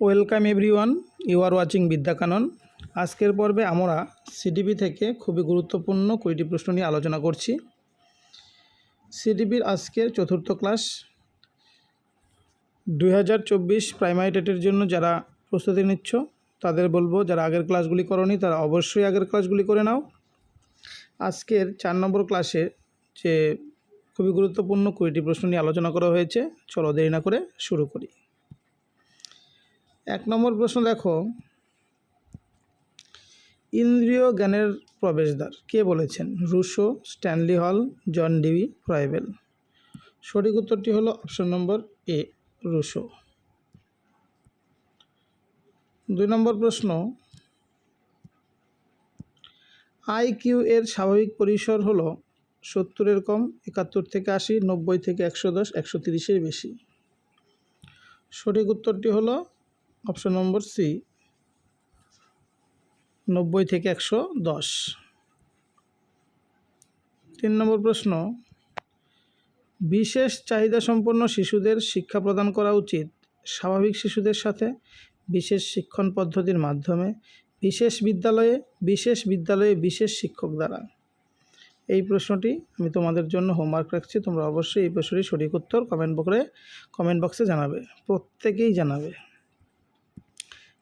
Welcome everyone, you are watching Vidyakanan. আজকের পর্বে আমরা সিডিপি থেকে খুবই গুরুত্বপূর্ণ কুড়িটি প্রশ্ন নিয়ে আলোচনা করছি। সিডিপির আজকের চতুর্থ ক্লাস। দুই হাজার চব্বিশ জন্য যারা প্রস্তুতি নিচ্ছ, তাদের বলব যারা আগের ক্লাসগুলি করনি, তারা অবশ্যই আগের ক্লাসগুলি করে নাও। আজকের চার নম্বর ক্লাসে যে খুবই গুরুত্বপূর্ণ কুড়িটি প্রশ্ন নিয়ে আলোচনা করা হয়েছে, চলো দেরি না করে শুরু করি। এক নম্বর প্রশ্ন দেখো। ইন্দ্রিয় জ্ঞানের প্রবেশদ্বার, কে বলেছেন? রুশো, স্ট্যানলি হল, জন ডিভি ফ্রাইবেল। সঠিক উত্তরটি হলো অপশন নম্বর এ, রুশো। দুই নম্বর প্রশ্ন, আই কিউ এর স্বাভাবিক পরিসর হলো সত্তরের কম, একাত্তর থেকে আশি, নব্বই থেকে একশো দশ, একশো তিরিশের বেশি। সঠিক উত্তরটি হলো অপশন নম্বর সি, নব্বই থেকে একশো দশ। তিন নম্বর প্রশ্ন, বিশেষ চাহিদা সম্পন্ন শিশুদের শিক্ষা প্রদান করা উচিত স্বাভাবিক শিশুদের সাথে বিশেষ শিক্ষণ পদ্ধতির মাধ্যমে, বিশেষ বিদ্যালয়ে বিশেষ বিদ্যালয়ে বিশেষ শিক্ষক দ্বারা? এই প্রশ্নটি আমি তোমাদের জন্য হোমওয়ার্ক রাখছি, তোমরা অবশ্যই এই প্রশ্নটি সঠিক উত্তর কমেন্ট বক্সে কমেন্ট বক্সে জানাবে, প্রত্যেকেই জানাবে।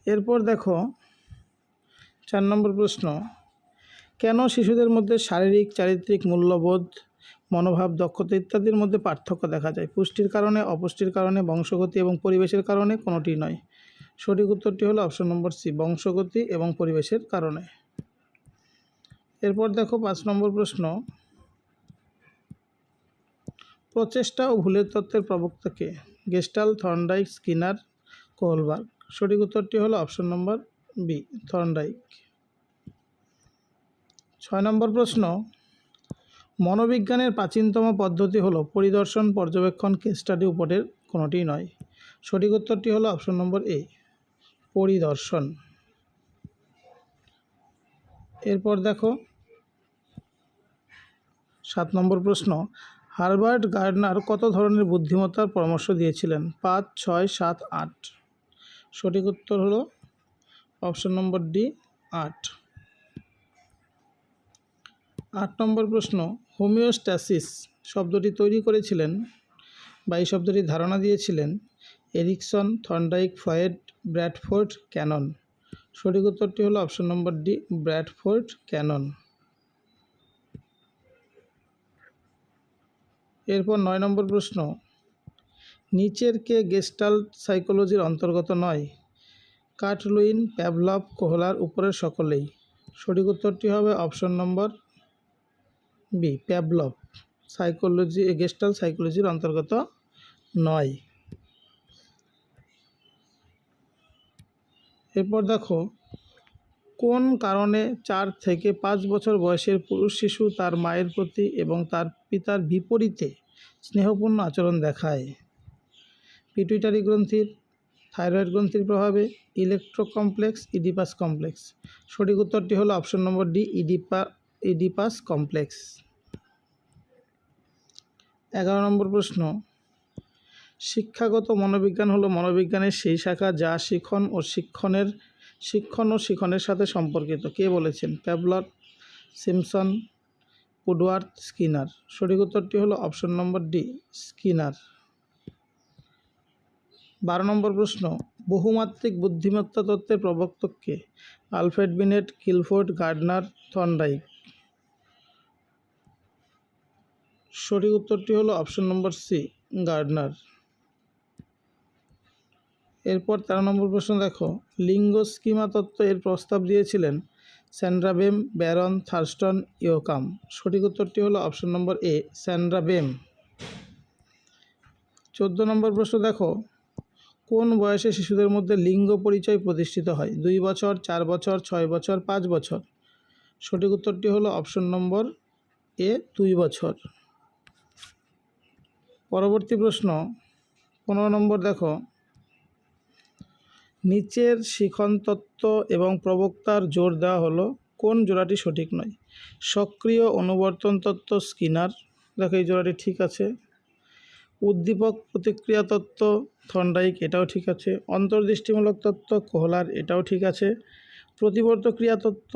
এরপর দেখো, চার নম্বর প্রশ্ন, কেন শিশুদের মধ্যে শারীরিক, চারিত্রিক মূল্যবোধ, মনোভাব, দক্ষতা ইত্যাদির মধ্যে পার্থক্য দেখা যায়? পুষ্টির কারণে, অপুষ্টির কারণে, বংশগতি এবং পরিবেশের কারণে কোনোটি নয়। সঠিক উত্তরটি হলো অপশন নম্বর সি, বংশগতি এবং পরিবেশের কারণে। এরপর দেখো, পাঁচ নম্বর প্রশ্ন, প্রচেষ্টা ও ভুলের তত্ত্বের প্রবক্তাকে গেস্টাল, থর্নডাইক, স্কিনার, কোহলবার্গ। সঠিক উত্তরটি হলো অপশন নম্বর বি, থর্নডাইক। ছয় নম্বর প্রশ্ন, মনোবিজ্ঞানের প্রাচীনতম পদ্ধতি হলো পরিদর্শন, পর্যবেক্ষণ কেস স্টাডি উপরের কোনোটি নয়। সঠিক উত্তরটি হলো অপশন নম্বর এ, পরিদর্শন। এরপর দেখো, সাত নম্বর প্রশ্ন, হারবার্ট গার্ডনার কত ধরনের বুদ্ধিমত্তার পরামর্শ দিয়েছিলেন? পাঁচ, ছয়, সাত, আট। সঠিক উত্তর হলো অপশন নম্বর ডি, আট। আট নম্বর প্রশ্ন, হোমিওস্ট্যাসিস শব্দটি তৈরি করেছিলেন বা এই শব্দটি ধারণা দিয়েছিলেন Erikson, Thorndike Freud Bradford, Cannon. সঠিক উত্তরটি হলো option number D, Bradford, Cannon. এরপর নয় নম্বর প্রশ্ন নিচের কে গেস্টাল্ট সাইকোলজির অন্তর্গত নয়। কাটলুইন, প্যাভলভ, কোহলার উপরের সকলেই। সঠিক উত্তরটি হবে option number B, Pavlov. Psychology gestalt সাইকোলজির অন্তর্গত নয়। এরপর দেখো, কোন কারণে চার থেকে পাঁচ বছর বয়সের পুরুষ শিশু তার মায়ের প্রতি এবং তার পিতার বিপরীতে স্নেহপূর্ণ আচরণ দেখায়? পিটুইটারি গ্রন্থির, থাইরয়েড গ্রন্থির প্রভাবে ইলেকট্রো কমপ্লেক্স ইডিপাস কমপ্লেক্স। সঠিক উত্তরটি হলো অপশন নম্বর ডি, ইডিপা, ইডিপাস কমপ্লেক্স। এগারো নম্বর প্রশ্ন। শিক্ষাগত মনোবিজ্ঞান হলো মনোবিজ্ঞানের সেই শাখা যা শিখন ও শিক্ষণের, শিক্ষণ ও শিখনের সাথে সম্পর্কিত। কে বলেছেন? Pavlov, Simpson, Woodworth, Skinner. সঠিক উত্তরটি হলো অপশন নম্বর ডি, স্কিনার। বারো নম্বর প্রশ্ন, বহুমাত্রিক বুদ্ধিমত্তা তত্ত্বের প্রবক্তককে Alfred Binet, Guilford, Gardner Thorndike সঠিক উত্তরটি হলো অপশন নম্বর সি, গার্ডনার। এরপর তেরো নম্বর প্রশ্ন দেখো, লিঙ্গ স্কিমা তত্ত্ব এর প্রস্তাব দিয়েছিলেন স্যান্ড্রাবেম ব্যারন, থার্স্টন, ইয়োকাম। সঠিক উত্তরটি হলো অপশন নম্বর এ স্যান্ড্রাবেম চোদ্দ নম্বর প্রশ্ন দেখো কোন বয়সে শিশুদের মধ্যে লিঙ্গ পরিচয় প্রতিষ্ঠিত হয়? দুই বছর, চার বছর, ছয় বছর, পাঁচ বছর? সঠিক উত্তরটি হলো অপশন নম্বর এ, দুই বছর। পরবর্তী প্রশ্ন, পনেরো নম্বর দেখো। নিচের শিখন তত্ত্ব এবং প্রবক্তার জোর দেওয়া হলো, কোন জোড়াটি সঠিক নয়? সক্রিয় অনুবর্তন তত্ত্ব স্কিনার, দেখো এই জোড়াটি ঠিক আছে। উদ্দীপক প্রতিক্রিয়া তত্ত্ব থন্ডাইক, এটাও ঠিক আছে। অন্তর্দৃষ্টিমূলক তত্ত্ব কোহলার, এটাও ঠিক আছে। প্রতিবর্ত ক্রিয়া তত্ত্ব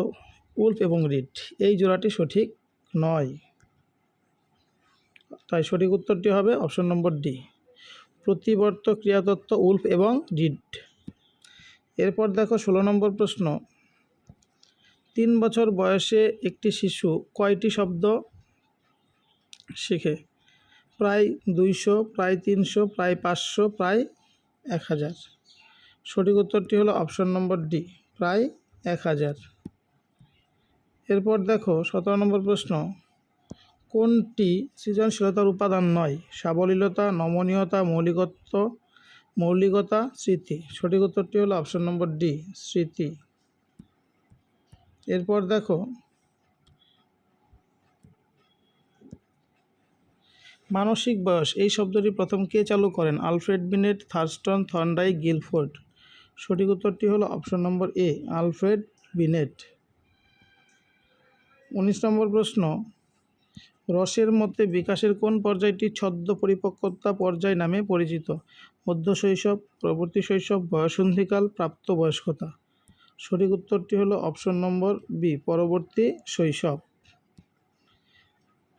উল্ফ এবং রিড, এই জোড়াটি সঠিক নয়। তাই সঠিক উত্তরটি হবে অপশন নম্বর ডি। প্রতিবর্ত ক্রিয়াতত্ত্ব উল্ফ এবং রিড। এরপর দেখো ষোলো নম্বর প্রশ্ন। তিন বছর বয়সে একটি শিশু কয়টি শব্দ শেখে? প্রায় দুইশো, প্রায় তিনশো, প্রায় পাঁচশো, প্রায় এক হাজার সঠিক উত্তরটি হলো অপশন নম্বর ডি, প্রায় এক হাজার এরপর দেখো সতেরো নম্বর প্রশ্ন, কোনটি সৃজনশীলতার উপাদান নয়? সাবলীলতা, নমনীয়তা, মৌলিকত্ব, মৌলিকতা, স্মৃতি। সঠিক উত্তরটি হলো অপশন নম্বর ডি, স্মৃতি। এরপর দেখো মানসিক বয়স, এই শব্দটি প্রথম কে চালু করেন? Alfred Binet, Thurstone Thorndike, Guilford. সঠিক উত্তরটি হলো option number A, Alfred Binet. উনিশ নম্বর প্রশ্ন, রসের মধ্যে বিকাশের কোন পর্যায়টি ছদ্ম পরিপক্কতা পর্যায় নামে পরিচিত? মধ্য শৈশব, পরবর্তী শৈশব, বয়সন্ধিকাল, প্রাপ্তবয়স্কতা। সঠিক উত্তরটি হলো অপশন নম্বর বি, পরবর্তী শৈশব।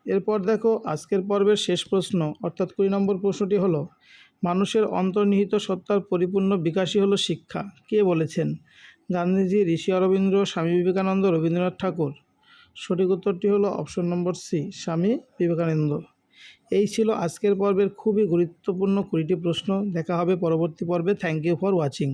এরপর দেখো, আজকের পর্বের শেষ প্রশ্ন, অর্থাৎ কুড়ি নম্বর প্রশ্নটি হলো, মানুষের অন্তর্নিহিত সত্তার পরিপূর্ণ বিকাশই হলো শিক্ষা। কে বলেছেন? গান্ধীজি, ঋষি অরবিন্দ্র স্বামী বিবেকানন্দ, রবীন্দ্রনাথ ঠাকুর। সঠিক উত্তরটি হলো option number C, Swami Vivekananda. এই ছিল আজকের পর্বের খুবই গুরুত্বপূর্ণ কুড়িটি প্রশ্ন। দেখা হবে পরবর্তী পর্বে। Thank you for watching.